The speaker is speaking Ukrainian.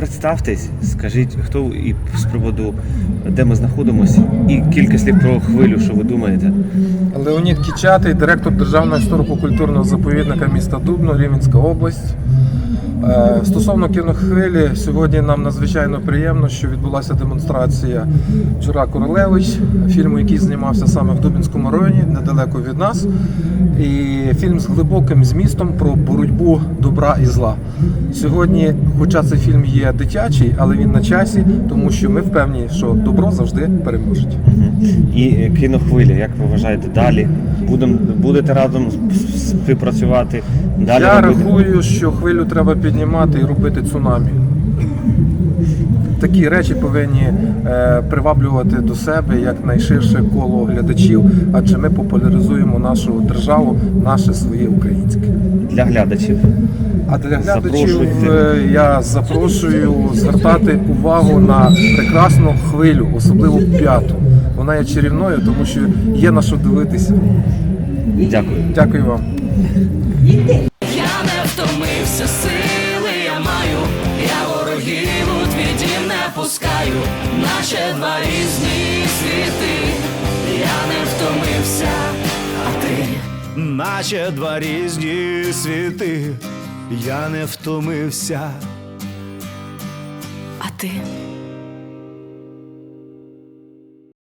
Представтесь, скажіть, хто і з приводу, де ми знаходимося, і кілька слів про хвилю, що ви думаєте. Леонід Кічатий, директор Державного історико-культурного заповідника міста Дубно, Рівненська область. Е, Стосовно кінохвилі, сьогодні нам надзвичайно приємно, що відбулася демонстрація Вчора Королевич, фільму, який знімався саме в Дубінському районі, недалеко від нас. І фільм з глибоким змістом про боротьбу добра і зла. Сьогодні, хоча цей фільм є дитячий, але він на часі, тому що ми впевнені, що добро завжди переможе. І е, кінохвиля, як ви вважаєте, далі? Будем, будете разом співпрацювати? Далі Я робити? рахую, що хвилю треба піднімати і робити цунамі. Такі речі повинні е, приваблювати до себе як найширше коло глядачів, адже ми популяризуємо нашу державу, наше своє українське. для глядачів. А для глядачів е, я запрошую звертати увагу на прекрасну хвилю, особливо п'яту. Вона є чарівною, тому що є на що дивитися. Дякую. Дякую вам. Я не втомився, пускаю, наче два різні світи, я не втомився, а ти. Наче два різні світи, я не втомився. а ти